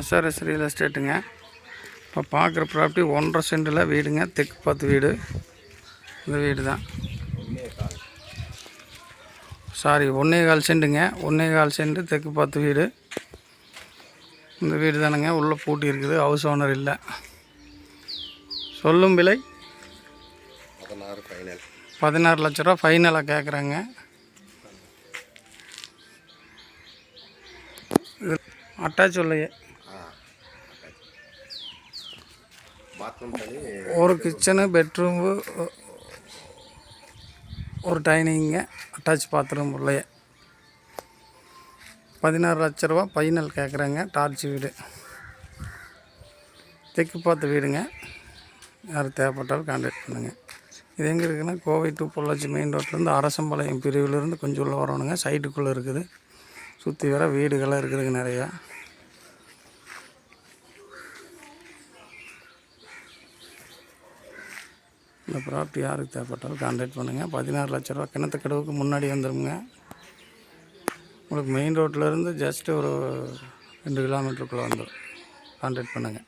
SRS real எஸ்டேட்டுங்க இப்போ பார்க்குற property ஒன்றரை சென்டில் வீடுங்க. தெற்கு பார்த்து வீடு. இந்த வீடு தான் சாரி ஒன்றே கால் சென்ட்டுங்க ஒன்றே கால் சென்ட் தெற்கு பார்த்து வீடு. இந்த வீடு தானுங்க உள்ளே பூட்டி இருக்குது. ஹவுஸ் ஓனர் இல்லை. சொல்லும் விலை? பதினாறு ஃபைனல் பதினாறு லட்ச ரூபா ஃபைனலாக கேட்குறாங்க அட்டாச் இல்லையே பாத்ரூம் தனி ஒரு கிச்சனு பெட்ரூமு ஒரு டைனிங்க அட்டாச் பாத்ரூம் உள்ளே பதினாறு லட்ச ரூபா ஃபைனல் கேட்குறாங்க டார்ச் வீடு. தெற்கு பார்த்த வீடுங்க. யார் தேவைப்பட்டாலும் கான்டாக்ட் பண்ணுங்கள் இது எங்கே இருக்குன்னா கோவை டு பொள்ளாச்சி மெயின் ரோட்லேருந்து அரசம்பாளையம் பிரிவிலேருந்து கொஞ்சம் உள்ளே வரணுங்க. சைட்டுக்குள்ளே இருக்குது. சுற்றி வர வீடுகள்லாம் இருக்குதுங்க நிறையா. இந்த ப்ராப்பர்ட்டி யாருக்கு தேவைப்பட்டாலும் கான்டாக்ட் பண்ணுங்கள் பதினாறு லட்ச ரூபா கிணத்து கடவுக்கு முன்னாடி வந்துடுங்க உங்களுக்கு மெயின் ரோட்டிலேருந்து ஜஸ்ட்டு ஒரு ரெண்டு கிலோமீட்டருக்குள்ளே வந்துடும் கான்டாக்ட் பண்ணுங்கள்